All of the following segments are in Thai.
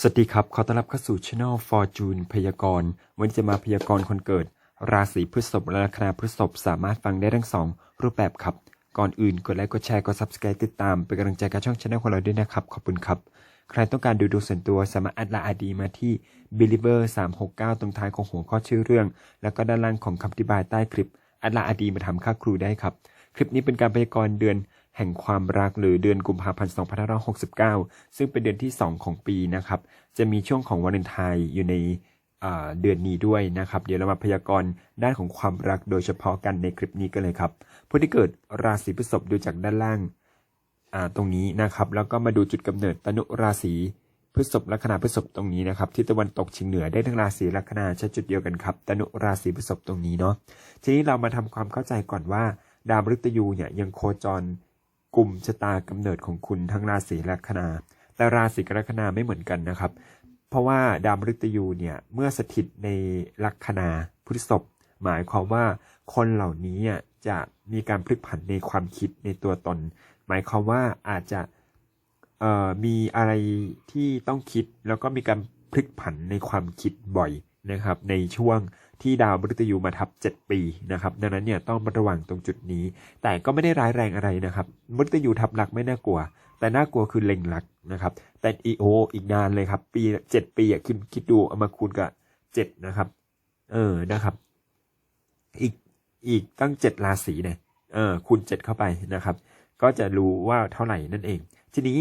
สวัสดีครับ ขอต้อนรับเข้าสู่ช anel Fortune พยากรณ์ วันนี้จะมาพยากรณ์คนเกิด ราศีพฤษภและลัคนาพฤษภสามารถฟังได้ทั้งสองรูปแบบครับ ก่อนอื่นกดไลค์กดแชร์กด subscribe ติดตาม เป็นกำลังใจกับช่องช anel ของเราด้วยนะครับ ขอบคุณครับ ใครต้องการดูดวงส่วนตัวสามารถแอดไลน์ ID มาที่ believer 369 ตรงท้ายของหัวข้อชื่อเรื่อง แล้วก็ด้านล่างของคำอธิบายใต้คลิปแอดไลน์ ID มาทำค่าครูได้ครับ คลิปนี้เป็นการพยากรณ์เดือน แห่งความรักหรือเดือนกุมภาพันธ์ 2569 ซึ่งเป็นเดือนที่ 2 ของปีนะครับ จะมีช่วงของวันเลนไทน์อยู่ในเดือนนี้ด้วยนะครับ เดี๋ยวเรามาพยากรณ์ด้านของความรักโดยเฉพาะกันในคลิปนี้กันเลยครับผู้ที่เกิดราศีพฤษภดูจากด้านล่างาตรงนี้นะครับ แล้วก็มาดูจุดกำเนิดตนุราศีพฤษภลัคนาพฤษภตรงนี้นะครับที่ตะวันตกเฉียงเหนือได้ทั้งราศีลัคนาใช้จุดเดียวกันครับตนุราศีพฤษภตรงนี้เนาะทีนี้เรามาทำความเข้าใจก่อนว่า ดาวมฤตยูเนี่ยยังโคจร กลุ่มชะตากำเนิดของคุณทั้งราศีลัคนาแต่ราศีกับลัคนาไม่เหมือนกันนะครับ เพราะว่าดาวมฤตยูเนี่ยเมื่อสถิตในลัคนาพฤษภหมายความว่าคนเหล่านี้จะมีการพลิกผันในความคิดในตัวตน หมายความว่าอาจจะมีอะไรที่ต้องคิดแล้วก็มีการพลิกผันในความคิดบ่อยนะครับ ในช่วง ที่ดาวมฤตยูมาทับ 7 ปีนะครับดังนั้นเนี่ยต้องระวังตรงจุดนี้ แต่ก็ไม่ได้ร้ายแรงอะไรนะครับมฤตยูทับหลักไม่น่ากลัว แต่น่ากลัวคือเล็งหลักนะครับ แต่อีโออีกนานเลยครับ ปีเจ็ดปีอะคิดคิดดูเอามาคูณกับเจ็ดนะครับ เออนะครับ อีกอีกตั้งเจ็ดราศีเนี่ยเออคูณเจ็ดเข้าไปนะครับ ก็จะรู้ว่าเท่าไหร่นั่นเอง ทีนี้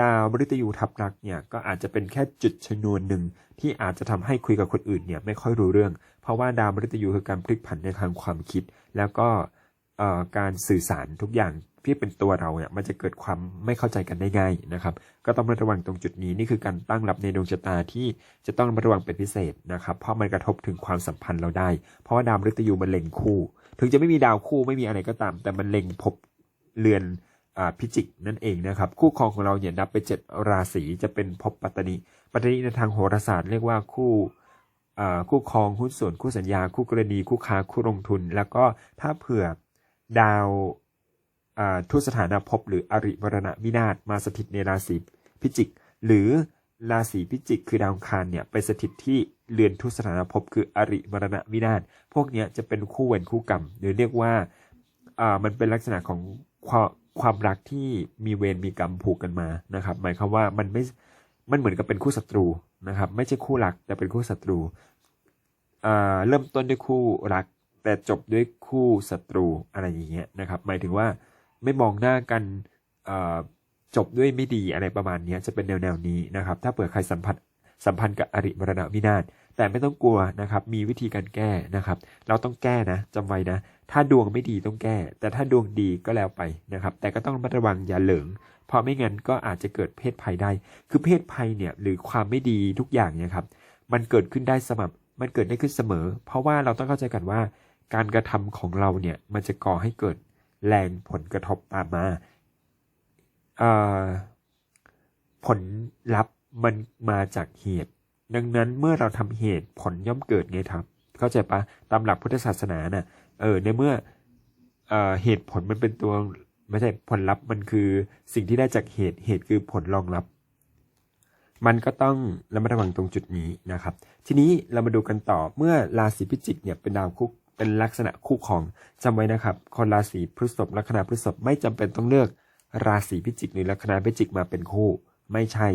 ดาวมฤตยูทับรักเนี่ยก็อาจจะเป็นแค่จุดชนวนหนึ่งที่อาจจะทำให้คุยกับคนอื่นเนี่ยไม่ค่อยรู้เรื่อง เพราะว่าดาวมฤตยูคือการพลิกผันในทางความคิด แล้วก็การสื่อสารทุกอย่างที่เป็นตัวเราเนี่ยมันจะเกิดความไม่เข้าใจกันได้ง่ายนะครับ ก็ต้องระวังตรงจุดนี้นี่คือการตั้งรับในดวงชะตาที่จะต้องระวังเป็นพิเศษนะครับ เพราะมันกระทบถึงความสัมพันธ์เราได้ เพราะว่าดาวมฤตยูมันเล็งคู่ ถึงจะไม่มีดาวคู่ไม่มีอะไรก็ตาม แต่มันเล็งพบเรือน พิจิกนั่นเองนะครับ คู่ครองของเราเนี่ยนับไปเจ็ดราศีจะเป็นภพปัตตนิปัตตนิในทางโหราศาสตร์เรียกว่าคู่อ่าคู่ครองหุ้นส่วนคู่สัญญา คู่กรณี คู่ค้าคู่ลงทุน แล้วก็ถ้าเผื่อดาวอ่าทุสถานะภพหรืออริมรณะวินาศมาสถิตในราศีพิจิก หรือราศีพิจิก คือดาวคารเนี่ยไปสถิตที่เรือนทุสถานภพคืออริมรณะวินาศพวกเนี้ยจะเป็นคู่เวรคู่กรรม หรือเรียกว่าอ่ามันเป็นลักษณะของ ความรักที่มีเวรมีกรรมผูกกันมานะครับ หมายความว่ามันไม่มันเหมือนกับเป็นคู่ศัตรูนะครับ ไม่ใช่คู่รักแต่เป็นคู่ศัตรูเริ่มต้นด้วยคู่รัก แต่จบด้วยคู่ศัตรูอะไรอย่างเงี้ยนะครับ หมายถึงว่าไม่มองหน้ากันจบด้วยไม่ดีอะไรประมาณนี้จะเป็นแนวแนวนี้นะครับ ถ้าเผื่อใครสัมผัสสัมพันธ์กับอริมรณวินาศ แต่ไม่ต้องกลัวนะครับ มีวิธีการแก้นะครับ เราต้องแก้นะจำไว้นะ ถ้าดวงไม่ดีต้องแก้ แต่ถ้าดวงดีก็แล้วไปนะครับ แต่ก็ต้องระมัดระวังอย่าเหลิง เพราะไม่งั้นก็อาจจะเกิดเพศภัยได้ คือเพศภัยเนี่ยหรือความไม่ดีทุกอย่างเนี่ยครับ มันเกิดขึ้นได้สม่ำมันเกิดได้ขึ้นเสมอ เพราะว่าเราต้องเข้าใจกันว่า การกระทำของเราเนี่ยมันจะก่อให้เกิดแรงผลกระทบตามมาผลลัพธ์มันมาจากเหตุ ดังนั้นเมื่อเราทำเหตุผลย่อมเกิดไงครับ เข้าใจปะตามหลักพุทธศาสนาเน่ะเออในเมื่อเออเหตุผลมันเป็นตัวไม่ใช่ผลลัพธ์มันคือสิ่งที่ได้จากเหตุเหตุคือผลรองรับ มันก็ต้องระมัดระวังตรงจุดนี้นะครับ ทีนี้เรามาดูกันต่อเมื่อราศีพิจิกเนี่ยเป็นดาวคู่เป็นลักษณะคู่ของจำไว้นะครับ คนราศีพฤษภลัคนาพฤษภไม่จำเป็นต้องเลือกราศีพิจิกหรือลัคนาพิจิกมาเป็นคู่ ไม่ใช่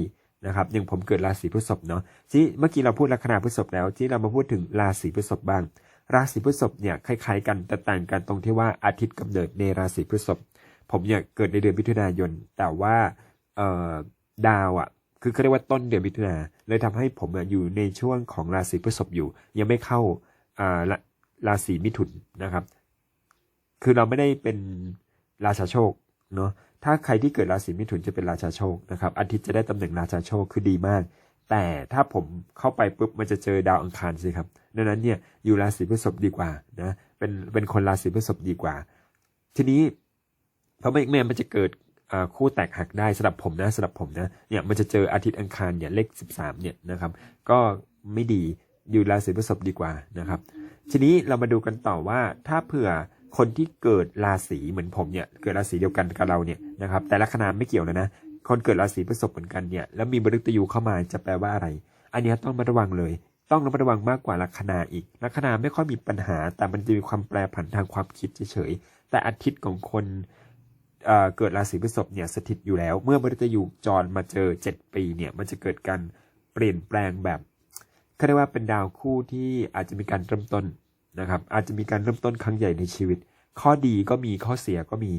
นะครับอย่างผมเกิดราศีพฤษภเนาะที่เมื่อกี้เราพูดลัคนาพฤษภแล้ว ที่เรามาพูดถึงราศีพฤษภบ้าง ราศีพฤษภเนี่ยคล้ายๆ กันแต่ต่างกันตรงที่ว่าอาทิตย์กำเนิดในราศีพฤษภผมเนี่ยเกิดในเดือนมิถุนายน แต่ว่าเอ่อดาวอะคือเขาเรียกว่าต้นเดือนมิถุนาเลยทำให้ผมอยู่ในช่วงของราศีพฤษภอยู่ ยังไม่เข้าอ่าราศีมิถุนนะครับ คือเราไม่ได้เป็นราชาโชค เนาะถ้าใครที่เกิดราศีมิถุนจะเป็นราชาโชคนะครับอาทิตย์จะได้ตำแหน่งราชาโชคคือดีมาก แต่ถ้าผมเข้าไปปุ๊บมันจะเจอดาวอังคารสิครับดังนั้นเนี่ยอยู่ราศีพฤษภดีกว่านะเป็นเป็นคนราศีพฤษภดีกว่า ทีนี้เพราะไม่ไม่งั้นมันจะเกิดคู่แตกหักได้สำหรับผมนะสำหรับผมนะเนี่ยมันจะเจออาทิตย์อังคารเนี่ยเลขสิบสามเนี่ยนะครับก็ไม่ดีอยู่ราศีพฤษภดีกว่านะครับ ทีนี้เรามาดูกันต่อว่าถ้าเผื่อ คนที่เกิดราศีเหมือนผมเนี่ยเกิดราศีเดียวกันกับเราเนี่ยนะครับแต่ละคณาไม่เกี่ยวเลยนะคนเกิดราศีพฤษภเหมือนกันเนี่ยแล้วมีมฤตยูเข้ามาจะแปลว่าอะไร อันนี้ต้องมาระวังเลย ต้องระมัดระวังมากกว่าลัคนาอีกลัคนาไม่ค่อยมีปัญหา แต่มันจะมีความแปรผันทางความคิดเฉยๆแต่อาทิตย์ของคนเเกิดราศีพฤษภเนี่ยสถิตอยู่แล้ว เมื่อมฤตยูจรมาเจอ 7 ปีเนี่ยมันจะเกิดการเปลี่ยนแปลงแบบเขาเรียกว่าเป็นดาวคู่ที่อาจจะมีการเริ่มต้น นะครับ อาจจะมีการเริ่มต้นครั้งใหญ่ในชีวิต ข้อดีก็มีข้อเสียก็มี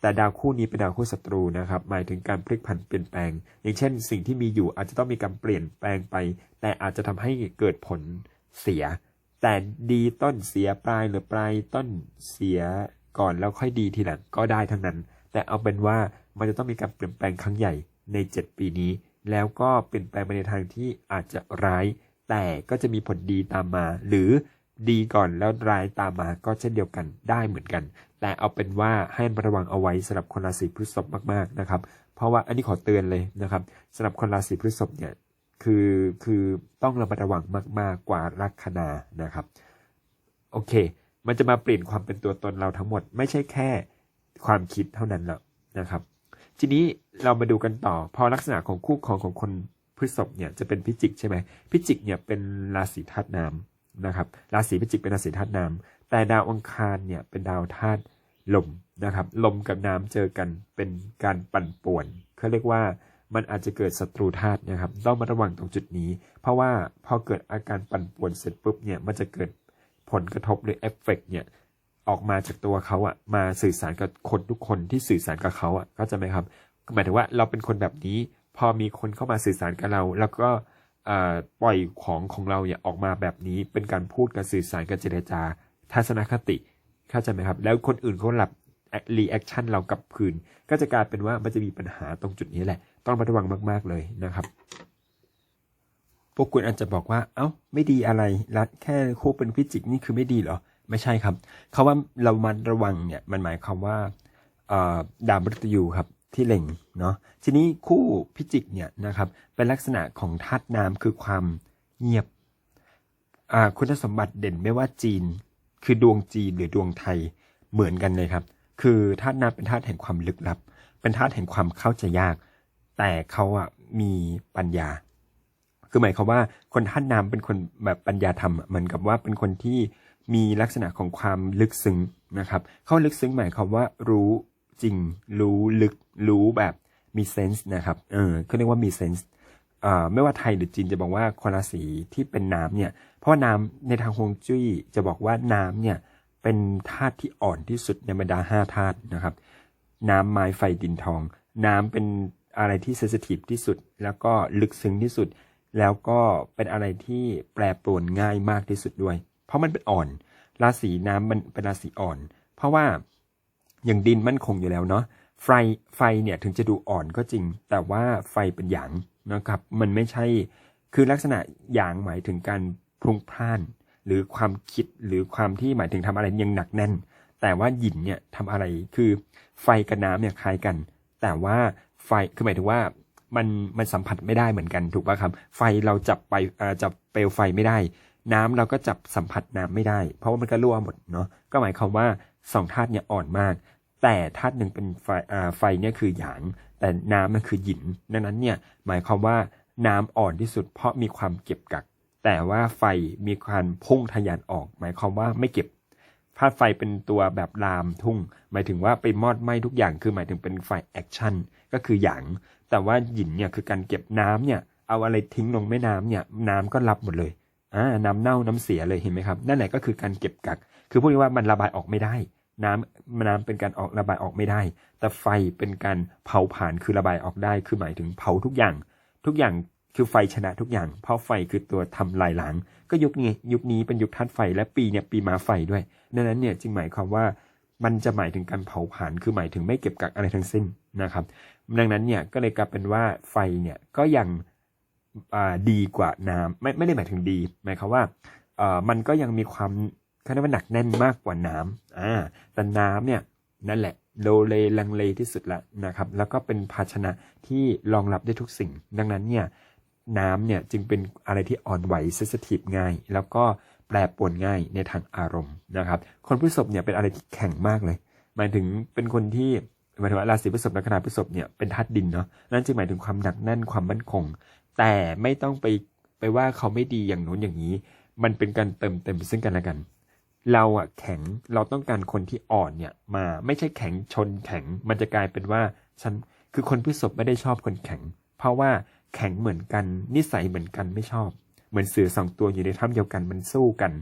แต่ดาวคู่นี้เป็นดาวคู่ศัตรูนะครับ หมายถึงการพลิกผันเปลี่ยนแปลง อย่างเช่น สิ่งที่มีอยู่อาจจะต้องมีการเปลี่ยนแปลงไป แต่อาจจะทำให้เกิดผลเสีย แต่ดีต้นเสียปลายหรือปลายต้นเสียก่อนแล้วค่อยดีทีหลังก็ได้ทั้งนั้น แต่เอาเป็นว่ามันจะต้องมีการเปลี่ยนแปลงครั้งใหญ่ใน 7 ปีนี้ แล้วก็เปลี่ยนแปลงไปในทางที่อาจจะร้าย แต่ก็จะมีผลดีตามมา หรือ ดีก่อนแล้วร้ายตามมาก็เช่นเดียวกันได้เหมือนกัน แต่เอาเป็นว่าให้ระวังเอาไว้สำหรับคนราศีพฤษภมากๆนะครับ เพราะว่าอันนี้ขอเตือนเลยนะครับสำหรับคนราศีพฤษภเนี่ยคือคือต้องระมัดระวังมากๆกว่าลัคนานะครับ โอเค มันจะมาเปลี่ยนความเป็นตัวตนเราทั้งหมด ไม่ใช่แค่ความคิดเท่านั้นหรอกนะครับ ทีนี้เรามาดูกันต่อ พอลักษณะของคู่ครองของคนพฤษภเนี่ยจะเป็นพิจิกใช่ไหมพิจิกเนี่ยเป็นราศีธาตุน้ำ นะครับราศีพิจิกเป็นราศีธาตุน้ำแต่ดาวอังคารเนี่ยเป็นดาวธาตุลมนะครับลมกับน้ำเจอกันเป็นการปั่นป่วนเขาเรียกว่ามันอาจจะเกิดศัตรูธาตุนะครับต้องมาระวังตรงจุดนี้ เพราะว่าพอเกิดอาการปั่นป่วนเสร็จปุ๊บเนี่ยมันจะเกิดผลกระทบหรือเอฟเฟกเนี่ยออกมาจากตัวเขาอะมาสื่อสารกับคนทุกคนที่สื่อสารกับเขาอะเข้าใจไหมครับหมายถึงว่าเราเป็นคนแบบนี้ พอมีคนเข้ามาสื่อสารกับเรา แล้วก็ ปล่อยของของเราเนี่ยออกมาแบบนี้เป็นการพูดกับสื่อสารกับเจรจา ทัศนคติเข้าใจไหมครับ แล้วคนอื่นเขาหลับรีแอคชั่นเรากลับคืน ก็จะกลายเป็นว่ามันจะมีปัญหาตรงจุดนี้แหละ ต้องระมัดระวังมากๆเลยนะครับ พวกคุณอาจจะบอกว่า เอ้า ไม่ดีอะไรรัดแค่คู่เป็นพิจิกนี่คือไม่ดีเหรอ ไม่ใช่ครับคาว่าเรามันระวังเนี่ย มันหมายความว่าดาวมฤตยูครับ ที่เล็งเนาะทีนี้คู่พิจิกเนี่ยนะครับเป็นลักษณะของธาตุน้ำคือความเงียบคุณสมบัติเด่นไม่ว่าจีน คือดวงจีนหรือดวงไทยเหมือนกันเลยครับ คือธาตุน้ำเป็นธาตุแห่งความลึกลับ เป็นธาตุแห่งความเข้าใจยาก แต่เขาอะมีปัญญา คือหมายความว่าคนธาตุน้ำเป็นคนแบบปัญญาธรรมเหมือนกับว่าเป็นคนที่มีลักษณะของความลึกซึ้งนะครับ เขาลึกซึ้งหมายความว่ารู้ จริง รู้ลึก รู้แบบมีเซนส์นะครับ เออเขาเรียกว่ามีเซนส์อ่าไม่ว่าไทยหรือจีนจะบอกว่าคนราศีที่เป็นน้ำเนี่ย เพราะว่าน้ำในทางฮวงจุ้ยจะบอกว่าน้ำเนี่ยเป็นธาตุที่อ่อนที่สุดในบรรดาห้าธาตุนะครับ น้ำไม้ไฟดินทอง น้ำเป็นอะไรที่เซนซิทีฟที่สุด แล้วก็ลึกซึ้งที่สุด แล้วก็เป็นอะไรที่แปรปรวนง่ายมากที่สุดด้วย เพราะมันเป็นอ่อน ราศีน้ำมันเป็นราศีอ่อน เพราะว่า อย่างดินมั่นคงอยู่แล้วเนาะไฟไฟเนี่ยถึงจะดูอ่อนก็จริง แต่ว่าไฟเป็นหยางนะครับ มันไม่ใช่คือลักษณะหยางหมายถึงการพลุงพล่าน หรือความคิดหรือความที่หมายถึงทำอะไรยังหนักแน่น แต่ว่าหยินเนี่ยทำอะไรคือไฟกับน้ำเนี่ยคล้ายกัน แต่ว่าไฟคือหมายถึงว่ามันมันสัมผัสไม่ได้เหมือนกันถูกป่ะครับ ไฟเราจับไปจับเปลวไฟไม่ได้ น้ำเราก็จับสัมผัสน้ำไม่ได้ เพราะว่ามันก็รั่วหมดเนาะก็หมายความว่าสองธาตุเนี่ยอ่อนมาก แต่ธาตุหนึ่งเป็นไฟไฟเนี่ยคือหยาง แต่น้ำมันคือหยิน ดังนั้นเนี่ยหมายความว่าน้ำอ่อนที่สุดเพราะมีความเก็บกัก แต่ว่าไฟมีการพุ่งทะยานออก หมายความว่าไม่เก็บธาตุไฟเป็นตัวแบบลามทุ่ง หมายถึงว่าไปมอดไหม้ทุกอย่างคือหมายถึงเป็นไฟแอคชั่นก็คือหยาง แต่ว่าหยินเนี่ยคือการเก็บน้ำเนี่ยเอาอะไรทิ้งลงแม่น้ำเนี่ยน้ำก็รับหมดเลยอ่าน้ำเน่าน้ำเสียเลยเห็นไหมครับ นั่นแหละก็คือการเก็บกัก คือพูดง่ายว่ามันระบายออกไม่ได้ น้ำน้ำเป็นการออกระบายออกไม่ได้ แต่ไฟเป็นการเผาผ่านคือระบายออกได้ คือหมายถึงเผาทุกอย่าง ทุกอย่างคือไฟชนะทุกอย่าง เพราะไฟคือตัวทำลายล้าง ก็ยุคนี้ยุคนี้เป็นยุคธาตุไฟและปีเนี่ยปีมาไฟด้วย ดังนั้นเนี่ยจึงหมายความว่ามันจะหมายถึงการเผาผลาญคือหมายถึงไม่เก็บกักอะไรทั้งสิ้นนะครับ ดังนั้นเนี่ยก็เลยกลายเป็นว่าไฟเนี่ยก็ยังดีกว่าน้ำไม่ไม่ได้หมายถึงดี หมายความว่ามันก็ยังมีความ เขาเรียกว่าหนักแน่นมากกว่าน้ำอ่าแต่น้ำเนี่ยนั่นแหละโลเลลังเลที่สุดละนะครับ แล้วก็เป็นภาชนะที่รองรับได้ทุกสิ่ง ดังนั้นเนี่ยน้ำเนี่ยจึงเป็นอะไรที่อ่อนไหวเซสทีฟง่าย แล้วก็แปรปรวนง่ายในทางอารมณ์นะครับ คนพฤษภเนี่ยเป็นอะไรที่แข็งมากเลย หมายถึงเป็นคนที่หมายถึงว่าราศีพฤษภลัคนาพฤษภเนี่ยเป็นธาตุดินเนาะนั่นจึงหมายถึงความหนักแน่นความมั่นคง แต่ไม่ต้องไปไปว่าเขาไม่ดีอย่างโน้นอย่างนี้ มันเป็นการเติมเต็มซึ่งกันและกัน เราอะแข็งเราต้องการคนที่อ่อนเนี่ยมาไม่ใช่แข็งชนแข็ง มันจะกลายเป็นว่าฉันคือคนพฤษภไม่ได้ชอบคนแข็ง เพราะว่าแข็งเหมือนกันนิสัยเหมือนกันไม่ชอบ เหมือนเสือสองตัวอยู่ในถ้ำเดียวกันมันสู้กัน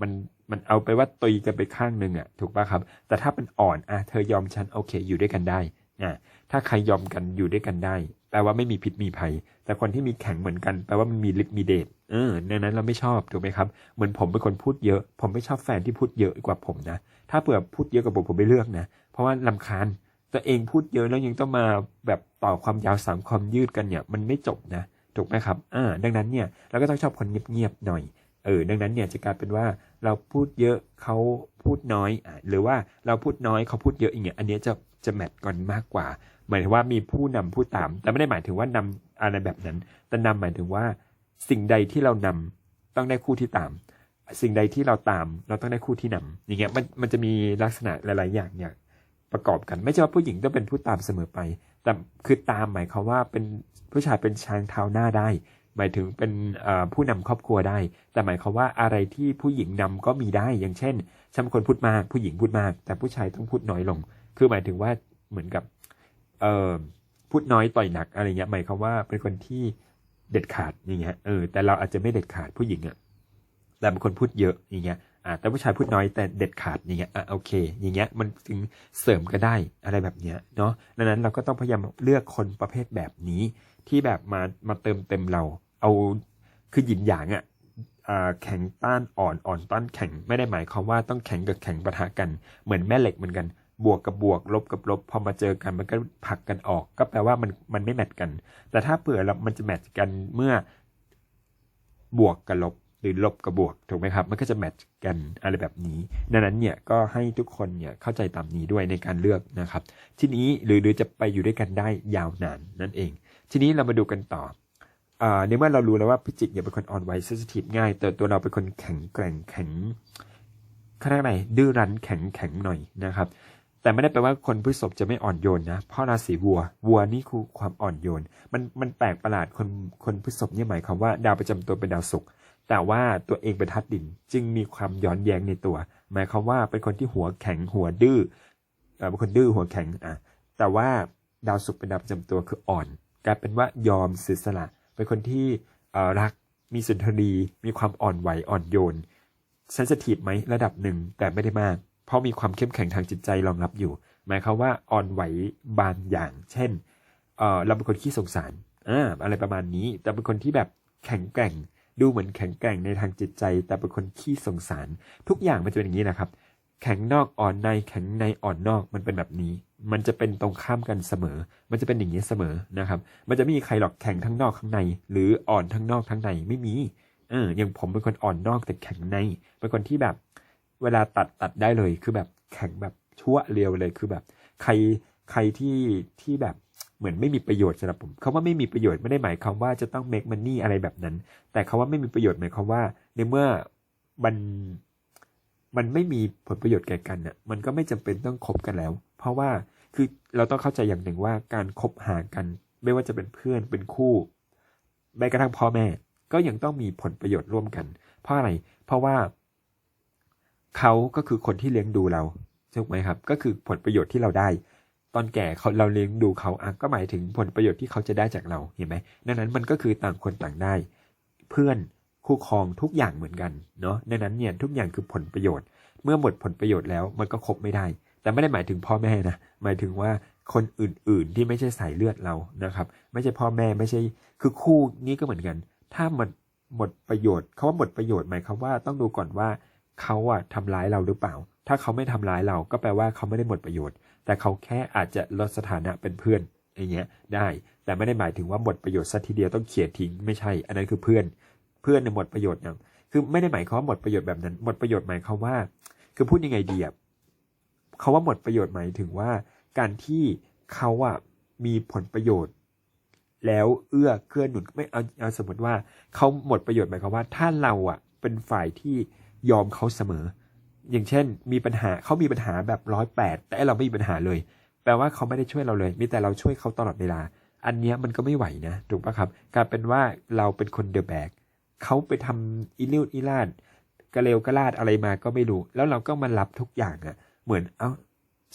มันมันเอาไปว่าตุยกันไปข้างหนึ่งอะถูกป่ะครับ แต่ถ้าเป็นอ่อนอะเธอยอมฉันโอเคอยู่ด้วยกันได้อะถ้าใครยอมกันอยู่ด้วยกันได้ แปลว่าไม่มีพิษมีภัย แต่คนที่มีแข็งเหมือนกัน แปลว่ามันมีฤทธิ์มีเดชเออดังนั้นเราไม่ชอบถูกไหมครับ เหมือนผมเป็นคนพูดเยอะ ผมไม่ชอบแฟนที่พูดเยอะกว่าผมนะ ถ้าเผื่อพูดเยอะกว่าผมผมไม่เลือกนะ เพราะว่าลำคาญตัวเองพูดเยอะแล้วยังต้องมาแบบต่อความยาวสามความยืดกันเนี่ย มันไม่จบนะถูกไหมครับ อ่า ดังนั้นเนี่ยเราก็ต้องชอบคนเงียบๆหน่อย เออ ดังนั้นเนี่ยจะกลายเป็นว่าเราพูดเยอะเขาพูดน้อยอหรือว่าเราพูดน้อยเขาพูดเยอะอย่างเงี้ย อันเนี้ยจะจะแมทกันมากกว่า หมายถึงว่ามีผู้นำผู้ตาม แต่ไม่ได้หมายถึงว่านำอะไรแบบนั้น แต่นำหมายถึงว่า สิ่งใดที่เรานำต้องได้คู่ที่ตาม สิ่งใดที่เราตาม เราต้องได้คู่ที่นำอย่างเงี้ยมันมันจะมีลักษณะหลาย ๆ อย่างเนี่ยประกอบกัน ไม่ใช่ว่าผู้หญิงต้องเป็นผู้ตามเสมอไป แต่คือตามหมายความว่าเป็นผู้ชายเป็นช้างเท้าหน้าได้ หมายถึงเป็นผู้นำครอบครัวได้ แต่หมายความว่าอะไรที่ผู้หญิงนำก็มีได้ อย่างเช่นฉันเป็นคนพูดมาก ผู้หญิงพูดมาก แต่ผู้ชายต้องพูดน้อยลง คือหมายถึงว่าเหมือนกับ เออพูดน้อยต่อยหนักอะไรเงี้ยหมายความว่าเป็นคนที่เด็ดขาดอย่างเงี้ยเออแต่เราอาจจะไม่เด็ดขาดผู้หญิงอะแต่เป็นคนพูดเยอะอย่างเงี้ยอ่าแต่ผู้ชายพูดน้อยแต่เด็ดขาดอย่างเงี้ยอะโอเค อย่างเงี้ยมันจึงเสริมก็ได้อะไรแบบเนี้ยเนาะดังนั้นเราก็ต้องพยายามเลือกคนประเภทแบบนี้ ที่แบบมามาเติมเต็มเรา เอาคือหยินหยางอะ่ะแข็งต้านอ่อนอ่อนต้านแข็งไม่ได้หมายความว่าต้องแข็งกับแข็งปะทะกันเหมือนแม่เหล็กเหมือนกัน บวกกับบวกลบกับลบพอมาเจอกันมันก็ผลักกันออก ก็แปลว่ามันมันไม่แมทกัน แต่ถ้าเผื่อเรามันจะแมทกันเมื่อบวกกับลบหรือลบกับบวกถูกไหมครับ มันก็จะแมทกันอะไรแบบนี้ดังนั้นเนี่ยก็ให้ทุกคนเนี่ยเข้าใจตามนี้ด้วยในการเลือกนะครับ ทีนี้หรือหรือจะไปอยู่ด้วยกันได้ยาวนานนั่นเอง ทีนี้เรามาดูกันต่อในเมื่อเรารู้แล้วว่าพิจิกเนี่ยเป็นคนอ่อนไหวเซนซิทีฟง่าย แต่ตัวเราเป็นคนแข็งแกร่งแข็งขนาดไหนดื้อรั้นแข็งแข็งหน่อยนะครับ แต่ไม่ได้แปลว่าคนพฤษภจะไม่อ่อนโยนนะเพราะราศีวัว วัวนี่คือความอ่อนโยน มันมันแปลกประหลาดคนคนพฤษภเนี่ยหมายความว่าดาวประจำตัวเป็นดาวศุกร์แต่ว่าตัวเองเป็นทัดดินจึงมีความย้อนแย้งในตัว หมายความว่าเป็นคนที่หัวแข็งหัวดื้อเอ่อเป็นคนดื้อหัวแข็งอะแต่ว่าดาวศุกร์เป็นดาวประจำตัวคืออ่อนกลายเป็นว่ายอมเสียสละ เป็นคนที่รักมีสุนทรีมีความอ่อนไหวอ่อนโยนเซนสทีฟไหมระดับหนึ่งแต่ไม่ได้มาก เพราะมีความเข้มแข็งทางจิตใจรองรับอยู่ หมายความว่าอ่อนไหวบางอย่าง เช่นเออเราเป็นคนขี้สงสารอ่าอะไรประมาณนี้ แต่เป็นคนที่แบบแข็งแกร่ง ดูเหมือนแข็งแกร่งในทางจิตใจ แต่เป็นคนขี้สงสาร ทุกอย่างมันจะเป็นอย่างนี้นะครับ แข็งนอกอ่อนในแข็งในอ่อนนอกมันเป็นแบบนี้ มันจะเป็นตรงข้ามกันเสมอ มันจะเป็นอย่างนี้เสมอนะครับ มันจะไม่มีใครหรอกแข็งทั้งนอกทั้งใน หรืออ่อนทั้งนอกทั้งในไม่มีเอออย่างผมเป็นคนอ่อนนอกแต่แข็งในเป็นคนที่แบบ เวลาตัดตัดได้เลย คือแบบแข็งแบบชั่วเรียวเลยคือแบบ ใครใครที่ที่แบบเหมือนไม่มีประโยชน์สำหรับผมเขาว่าไม่มีประโยชน์ไม่ได้หมายความว่าจะต้อง make money อะไรแบบนั้น แต่เขาว่าไม่มีประโยชน์หมายความว่า ในเมื่อมันมันไม่มีผลประโยชน์แก่กันน่ะ มันก็ไม่จำเป็นต้องคบกันแล้ว เพราะว่าคือเราต้องเข้าใจอย่างหนึ่งว่าการคบหากัน ไม่ว่าจะเป็นเพื่อนเป็นคู่แม้กระทั่งพ่อแม่ ก็ยังต้องมีผลประโยชน์ร่วมกัน เพราะอะไร เพราะว่า เขาก็คือคนที่เลี้ยงดูเราถูกไหมครับ ก็คือผลประโยชน์ที่เราได้ ตอนแก่เขาเราเลี้ยงดูเขาอะก็หมายถึงผลประโยชน์ที่เขาจะได้จากเราเห็นไหมดังนั้นมันก็คือต่างคนต่างได้ เพื่อนคู่ครองทุกอย่างเหมือนกันเนาะดังนั้นเนี่ยทุกอย่างคือผลประโยชน์ เมื่อหมดผลประโยชน์แล้วมันก็คบไม่ได้ แต่ไม่ได้หมายถึงพ่อแม่นะหมายถึงว่าคนอื่น ๆ ที่ไม่ใช่สายเลือดเรานะครับ ไม่ใช่พ่อแม่ไม่ใช่คือคู่นี้ก็เหมือนกัน ถ้ามันหมดประโยชน์เขาว่าหมดประโยชน์หมายความว่าต้องดูก่อนว่า เขาอะทำร้ายเราหรือเปล่า ถ้าเขาไม่ทำร้ายเราก็แปลว่าเขาไม่ได้หมดประโยชน์ แต่เขาแค่อาจจะลดสถานะเป็นเพื่อนอย่างเงี้ยได้ แต่ไม่ได้หมายถึงว่าหมดประโยชน์สัทีเดียวต้องเขียทิ้งไม่ใช่ อันนั้นคือเพื่อน เพื่อนเนี่ยหมดประโยชน์เนี่ยคือไม่ได้หมายความว่าหมดประโยชน์แบบนั้น หมดประโยชน์หมายความว่า คือพูดยังไงดีอะเขาว่าหมดประโยชน์หมายถึงว่า การที่เขาอะมีผลประโยชน์ แล้วเอื้อเกื้อหนุนไม่เอาเอาสมมติว่าเขาหมดประโยชน์หมายความว่า ถ้าเราอะเป็นฝ่ายที่ ยอมเขาเสมอ อย่างเช่น มีปัญหาเขามีปัญหาแบบร้อยแปดแต่เราไม่มีปัญหาเลยไปลว่าเขาไม่ได้ช่วยเราเลย มีแต่เราช่วยเขาตลอดเวลา อันเนี้ยมันก็ไม่ไหวนะถูกปะครับกลายเป็นว่าเราเป็นคนเดอะแบกเขาไปทำอีลิวอีลาดกระเลวกระลาดอะไรมาก็ไม่รู้ แล้วเราก็มารับทุกอย่างอะ่ะ เหมือนเอ้า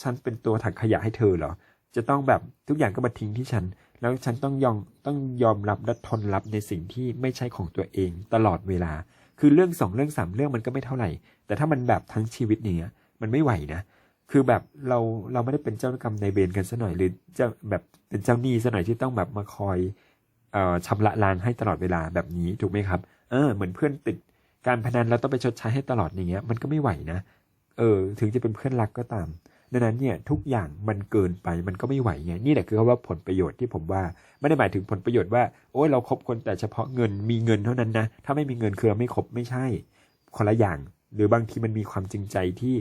ฉันเป็นตัวถังขยะให้เธอเหรอ จะต้องแบบทุกอย่างก็มาทิ้งที่ฉัน แล้วฉันต้องยอมต้องยอมรับและทนรับในสิ่งที่ไม่ใช่ของตัวเองตลอดเวลา คือเรื่องสองเรื่องสามเรื่องมันก็ไม่เท่าไหร่ แต่ถ้ามันแบบทั้งชีวิตอย่างเนี้ยมันไม่ไหวนะ คือแบบเราเราไม่ได้เป็นเจ้ากรรมในายเวรกันซะหน่อยหรือเจ้าแบบเป็นเจ้าหนี้ซะหน่อยที่ต้องแบบมาคอยเอ่อชำระล้างให้ตลอดเวลาแบบนี้ถูกไหมครับ เออเหมือนเพื่อนติดการพนันเราต้องไปชดใช้ให้ตลอดอย่างเงี้ยมันก็ไม่ไหวนะ เออ ถึงจะเป็นเพื่อนรักก็ตาม ดังนั้นเนี่ยทุกอย่างมันเกินไปมันก็ไม่ไหวไงนี่แหละคือคำว่าผลประโยชน์ที่ผมว่า ไม่ได้หมายถึงผลประโยชน์ว่าโอ้ยเราคบคนแต่เฉพาะเงินมีเงินเท่านั้นนะถ้าไม่มีเงินคือเราไม่คบไม่ใช่ คนละอย่าง หรือบางทีมันมีความจริงใจที่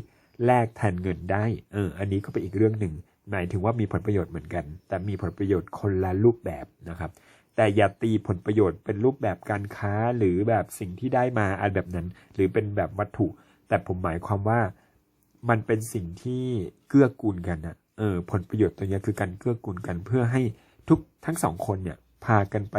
แลกแทนเงินได้เอออันนี้ก็เป็นอีกเรื่องหนึ่งหมายถึงว่ามีผลประโยชน์เหมือนกัน แต่มีผลประโยชน์คนละรูปแบบนะครับ แต่อย่าตีผลประโยชน์เป็นรูปแบบการค้าหรือแบบสิ่งที่ได้มาอันแบบนั้น หรือเป็นแบบวัตถุ แต่ผมหมายความว่า มันเป็นสิ่งที่เกื้อกูลกันนะเออ ผลประโยชน์ตัวนี้คือการเกื้อกูลกันเพื่อให้ทุกทั้งสองคนเนี่ย พากันไป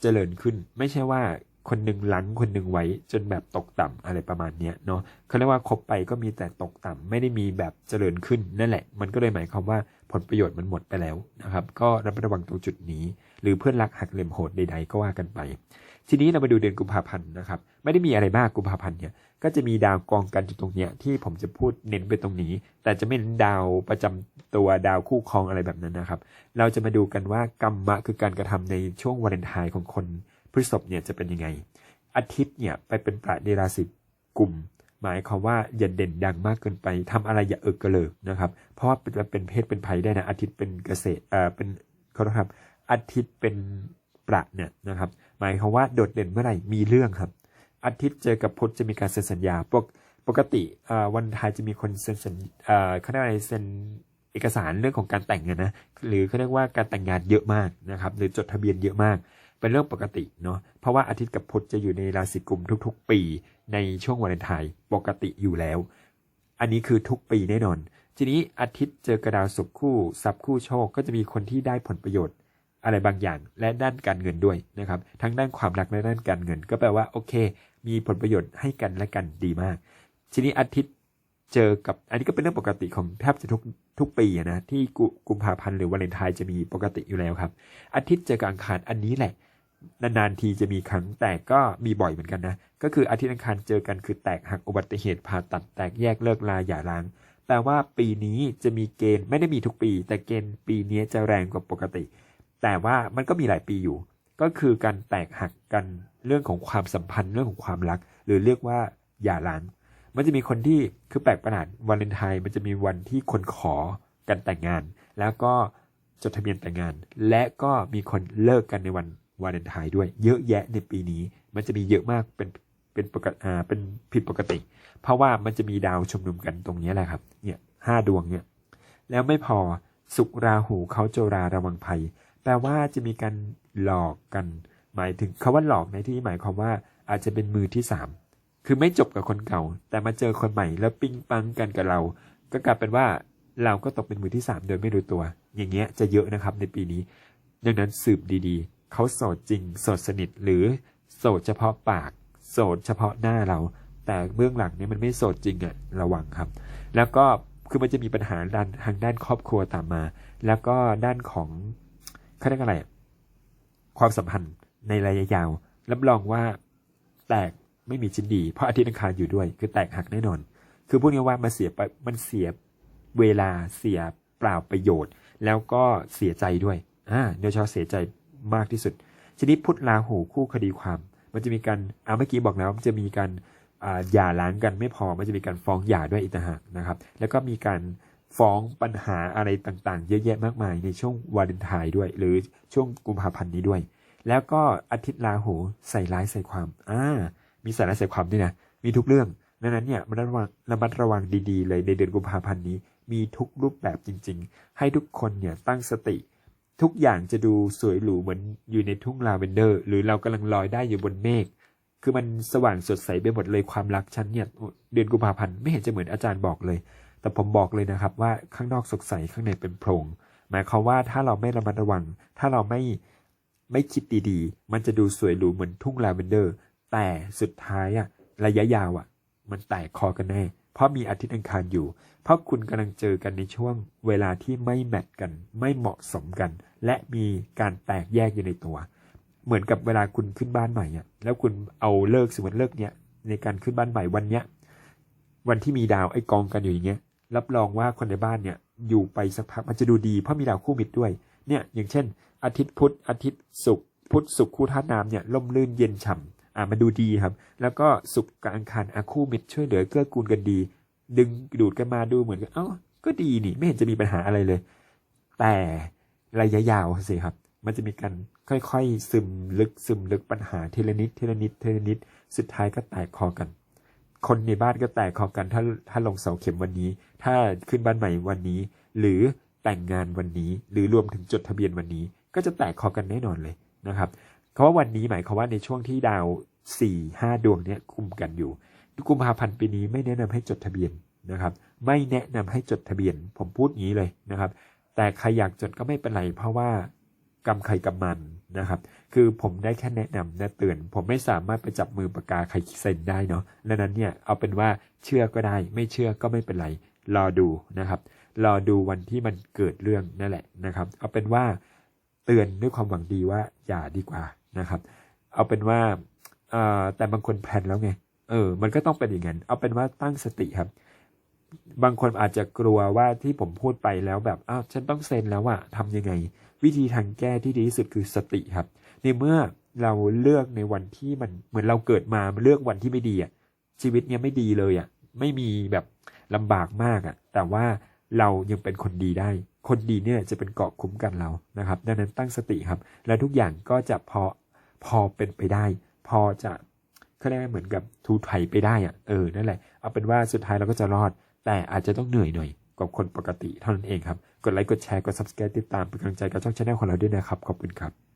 เจริญขึ้น ไม่ใช่ว่าคนหนึ่งหลังคนหนึ่งไว้จนแบบตกต่ำอะไรประมาณเนี้ยเนาะเขาเรียกว่าคบไปก็มีแต่ตกต่ำไม่ได้มีแบบเจริญขึ้นนั่นแหละ มันก็เลยหมายความว่าผลประโยชน์มันหมดไปแล้วนะครับ ก็ระมัดระวังตรงจุดนี้ หรือเพื่อนรักหักเหลี่ยมโหดใดๆก็ว่ากันไป ทีนี้เรามาดูเดือนกุมภาพันธ์นะครับ ไม่ได้มีอะไรมากกุมภาพันธ์เนี่ย ก็จะมีดาวกองกันอยู่ตรงเนี้ยที่ผมจะพูดเน้นไปตรงนี้ แต่จะไม่เน้นดาวประจำตัวดาวคู่ครองอะไรแบบนั้นนะครับ เราจะมาดูกันว่ากรรมะคือการกระทำในช่วงวาเลนไทน์ของคนพฤษภเนี่ยจะเป็นยังไง อาทิตย์เนี่ยไปเป็นประในราศีกุมหมายความว่าอย่าเด่นดังมากเกินไปทำอะไรอย่าเอิกกระเลิกนะครับ เพราะว่าเป็นเป็นเพศเป็นภัยได้นะอาทิตย์เป็นเกษตรเอ่อเป็นเขาครับอาทิตย์เป็นประเนี่ยนะครับ หมายความว่าโดดเด่นเมื่อไหร่มีเรื่องครับ อาทิตย์เจอกับพุธจะมีการเซ็นสัญญาปกปกติวันไทยจะมีคนเซ็นสัญเอ่อเขาเรียกอะไรเซ็นเอกสารเรื่องของการแต่งงานนะหรือเขาเรียกว่าการแต่งงานเยอะมากนะครับหรือจดทะเบียนเยอะมาก เป็นเรื่องปกติเนาะเพราะว่าอาทิตย์กับพุธจะอยู่ในราศีกุมทุก ๆ ปีในช่วงวันไทยปกติอยู่แล้ว อันนี้คือทุกปีแน่นอน ทีนี้อาทิตย์เจอกระดาวศุกร์คู่ทรัพย์คู่โชคก็จะมีคนที่ได้ผลประโยชน์ อะไรบางอย่างและด้านการเงินด้วยนะครับทั้งด้านความรักและด้านการเงิน ก็แปลว่าโอเค มีผลประโยชน์ให้กันและกันดีมาก ทีนี้อาทิตย์เจอกับอันนี้ก็เป็นเรื่องปกติของแทบจะทุกทุกปีนะที่กุมภาพันธ์หรือวาเลนไทน์จะมีปกติอยู่แล้วครับ อาทิตย์เจอกับอังคารอันนี้แหละนานๆทีจะมีครั้งแต่ก็มีบ่อยเหมือนกันนะ ก็คืออาทิตย์อังคารเจอกันคือแตกหักอุบัติเหตุผ่าตัดแตกแยกเลิกลาหย่าร้างแปลว่าปีนี้จะมีเกณฑ์ไม่ได้มีทุกปี แต่เกณฑ์ปีนี้จะแรงกว่าปกติ แต่ว่ามันก็มีหลายปีอยู่ ก็คือการแตกหักกันเรื่องของความสัมพันธ์เรื่องของความรัก หรือเรียกว่าหย่าร้างมันจะมีคนที่คือแปลกประหลาดวาเลนไทน์มันจะมีวันที่คนขอกันแต่งงาน แล้วก็จดทะเบียนแต่งงาน และก็มีคนเลิกกันในวันวาเลนไทน์ด้วย เยอะแยะในปีนี้ มันจะมีเยอะมากเป็นเป็นปกติอ่าเป็นผิดปกติ เพราะว่ามันจะมีดาวชุมนุมกันตรงนี้แหละครับเนี่ยห้าดวงเนี่ยแล้วไม่พอสุกราหูเขาโจราระวังภัย ลว่าจะมีการหลอกกัน หมายถึงคาว่าหลอกในที่นี้หมายความว่าอาจจะเป็นมือที่สามคือไม่จบกับคนเก่า แต่มาเจอคนใหม่แล้วปิ้งปังกันกับเรา ก็กลายเป็นว่าเราก็ตกเป็นมือที่สามโดยไม่รู้ตัว อย่างเงี้ยจะเยอะนะครับในปีนี้ ดังนั้นสืบดีๆ เขาโสดจริงโสดสนิทหรือโสดเฉพาะปากโสดเฉพาะหน้าเรา แต่เบื้องหลังเนี่ยมันไม่โสดจริงอะระวังครับ แล้วก็คือมันจะมีปัญหาด้านทางด้านครอบครัวตามมา แล้วก็ด้านของ เขาเรียกอะไร ความสัมพันธ์ในระยะยาวรับรองว่าแตกไม่มีชิ้นดี เพราะอาทิตย์อังคารอยู่ด้วย คือแตกหักแน่นอน คือพูดง่ายว่ามันเสียไปมันเสียเวลาเสียเปล่าประโยชน์ แล้วก็เสียใจด้วยอ่าโดยเฉพาะเสียใจมากที่สุดทีนี้พุทธลาหูคู่คดีความ มันจะมีการอ่าเมื่อกี้บอกแล้วมันจะมีการอ่าหย่าร้างกันไม่พอมันจะมีการฟ้องหย่าด้วยอีกต่างหากนะครับ แล้วก็มีการ ฟ้องปัญหาอะไรต่างๆ เยอะแยะมากมายในช่วงวาเลนไทน์ด้วย หรือช่วงกุมภาพันธ์นี้ด้วย แล้วก็อาทิตย์ราหูใส่ร้ายใส่ความอ่ามีส่ร้ายใส่ความด้วยนะมีทุกเรื่องดังนั้นเนี่ยมันระวังระมัดระวังดีๆ เลยในเดือนกุมภาพันธ์นี้ มีทุกรูปแบบจริง ๆ ให้ทุกคนเนี่ยตั้งสติ ทุกอย่างจะดูสวยหรูเหมือนอยู่ในทุ่งลาเวนเดอร์ หรือเรากำลังลอยได้อยู่บนเมฆคือมันสว่างสดใสไปหมดเลยความรักฉันเนี่ยเดือนกุมภาพันธ์ไม่เห็นจะเหมือนอาจารย์บอกเลย แต่ผมบอกเลยนะครับว่าข้างนอกสดใสข้างในเป็นโพรง หมายความว่าถ้าเราไม่ระมัดระวัง ถ้าเราไม่ไม่คิดดีๆ มันจะดูสวยหรูเหมือนทุ่งลาเวนเดอร์ แต่สุดท้ายอะระยะยาวอะมันแตกคอกันแน่ เพราะมีอาทิตย์อังคารอยู่ เพราะคุณกำลังเจอกันในช่วงเวลาที่ไม่แมทกัน ไม่เหมาะสมกัน และมีการแตกแยกอยู่ในตัว เหมือนกับเวลาคุณขึ้นบ้านใหม่อะแล้วคุณเอาเลิกสมมติเลิกเนี้ยในการขึ้นบ้านใหม่วันเนี้ยวันที่มีดาวไอ้กองกันอยู่อย่างเงี้ย รับรองว่าคนในบ้านเนี่ยอยู่ไปสักพักมันจะดูดีเพราะมีดาวคู่มิตรด้วย เนี่ยอย่างเช่น อาทิตย์พุธอาทิตย์ศุกร์พุธศุกร์คู่ธาตุน้ำเนี่ยล่มลื่นเย็นฉ่ำอ่ามันดูดีครับ แล้วก็ศุกร์กับอังคารอาคู่มิตรช่วยเหลือเกื้อกูลกันดี ดึงดูดกันมาดูเหมือนกันเอ้าก็ดีนี่ไม่เห็นจะมีปัญหาอะไรเลย แต่ระยะยาวสิครับ มันจะมีการค่อยๆซึมลึกซึมลึกปัญหาทีละนิดทีละนิดทีละนิด สุดท้ายก็แตกคอกัน คนในบ้านก็แตกคอกันถ้าถ้าลงเสาเข็มวันนี้ ถ้าขึ้นบ้านใหม่วันนี้ หรือแต่งงานวันนี้ หรือรวมถึงจดทะเบียนวันนี้ ก็จะแตกคอกันแน่นอนเลยนะครับเพราะว่าวันนี้หมายความว่าในช่วงที่ดาวสี่ห้าดวงเนี้ยคุมกันอยู่กุมภาพันธ์ปีนี้ไม่แนะนำให้จดทะเบียนนะครับ ไม่แนะนำให้จดทะเบียน ผมพูดงี้เลยนะครับ แต่ใครอยากจดก็ไม่เป็นไรเพราะว่ากรรมใครกรรมมัน นะครับ คือผมได้แค่แนะนำแนะเตือน ผมไม่สามารถไปจับมือปากกาใครเซ็นได้เนาะดังนั้นเนี่ยเอาเป็นว่าเชื่อก็ได้ ไม่เชื่อก็ไม่เป็นไร รอดูนะครับ รอดูวันที่มันเกิดเรื่องนั่นแหละนะครับ เอาเป็นว่าเตือนด้วยความหวังดีว่าอย่าดีกว่านะครับ เอาเป็นว่าแต่บางคนแพลนแล้วไง เออ มันก็ต้องเป็นอย่างนั้น เอาเป็นว่าตั้งสติครับ บางคนอาจจะกลัวว่าที่ผมพูดไปแล้วแบบอ้าวฉันต้องเซ็นแล้วอะทำยังไง วิธีทางแก้ที่ดีที่สุดคือสติครับ ในเมื่อเราเลือกในวันที่มันเหมือนเราเกิดมาเลือกวันที่ไม่ดีอะชีวิตเนี้ยไม่ดีเลยอะไม่มีแบบลำบากมากอะแต่ว่าเรายังเป็นคนดีได้ คนดีเนี่ยจะเป็นเกาะคุ้มกันเรานะครับ ดังนั้นตั้งสติครับ แล้วทุกอย่างก็จะพอพอเป็นไปได้ พอจะเขาเรียกเหมือนกับทูไถไปได้อะเออนั่นแหละเอาเป็นว่าสุดท้ายเราก็จะรอด แต่อาจจะต้องเหนื่อยหน่อยกว่าคนปกติเท่านั้นเองครับ กดไลค์ กดแชร์ กด subscribe ติดตามเป็นกำลังใจกับช่องชาแนลของเราด้วยนะครับ ขอบคุณครับ